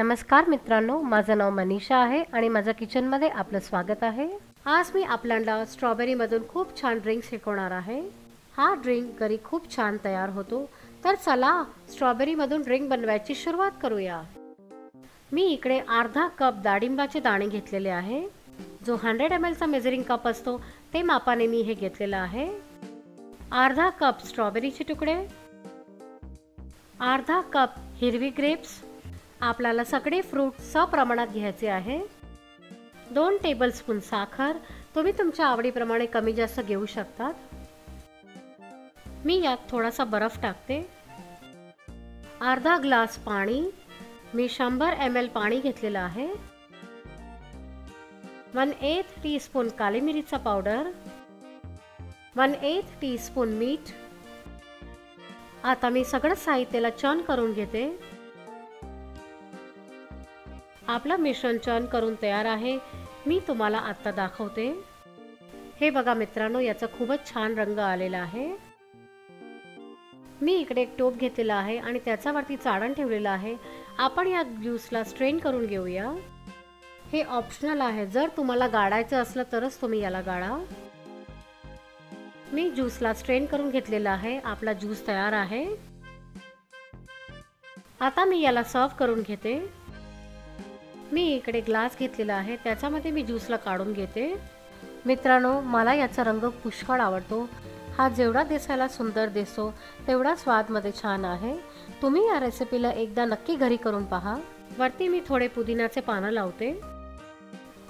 नमस्कार मित्रांनो माझं नाव मनीषा आहे आणि माझ्या किचनमध्ये आपलं स्वागत आहे. आज मी आपल्याला स्ट्रॉबेरीमधून खूप छान ड्रिंक शिकवणार आहे. हा ड्रिंक घरी खूप छान तयार होतो. तर चला स्ट्रॉबेरीमधून ड्रिंक बनवायची सुरुवात करूया. मी इकडे अर्धा कप डाळिंबाचे दाणे घेतलेले आहे. जो हंड्रेड एम एलचा मेजरिंग कप असतो ते मापाने मी हे घेतलेलं आहे. अर्धा कप स्ट्रॉबेरीचे तुकडे. अर्धा कप हिरवी ग्रेप्स. आपल्याला सगळे फ्रूट सप्रमाणात घ्यायचे आहे. दोन टेबलस्पून साखर. तुम्ही तुमच्या आवडीप्रमाणे कमी जास्त घेऊ शकतात. मी यात थोडासा बर्फ टाकते. अर्धा ग्लास पाणी. मी शंभर एम एल पाणी घेतलेलं आहे. वन एथ टीस्पून काली मिरीचा पावडर. वन एथ टीस्पून मीठ. आता मी सगळं साहित्याला चॉन करून घेते. आपलं मिश्रण चर्न करून तयार आहे. मी तुम्हाला आत्ता दाखवते. हे बघा मित्रांनो याचा खूपच छान रंग आलेला आहे. मी इकडे एक टोप घेतलेला आहे आणि त्याच्यावरती चाळण ठेवलेलं आहे. आपण या ज्यूसला स्ट्रेन करून घेऊया. हे ऑप्शनल आहे. जर तुम्हाला गाळायचं असलं तरच तुम्ही याला गाळा मी ज्यूसला स्ट्रेन करून घेतलेला आहे. आपला ज्यूस तयार आहे. आता मी याला सर्व करून घेते. मी इकडे ग्लास घेतलेला आहे त्याच्यामध्ये मी ज्यूसला काढून घेते. मित्रांनो मला याचा रंग पुष्कळ आवडतो. हा जेवढा दिसायला सुंदर दिसतो तेवढा स्वादमध्ये छान आहे. तुम्ही या रेसिपीला एकदा नक्की घरी करून पहा. वरती मी थोडे पुदिनाचे पानं लावते.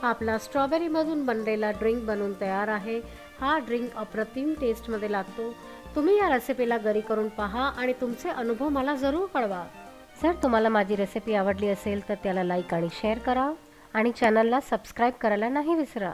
आपला स्ट्रॉबेरीमधून बनलेला ड्रिंक बनवून तयार आहे. हा ड्रिंक अप्रतिम टेस्टमध्ये लागतो. तुम्ही या रेसिपीला घरी करून पहा आणि तुमचे अनुभव मला जरूर कळवा. जर तुम्हाला माझी रेसिपी आवडली असेल तर त्याला लाईक आणि शेअर करा आणि चॅनलला सबस्क्राईब करायला नाही विसरा.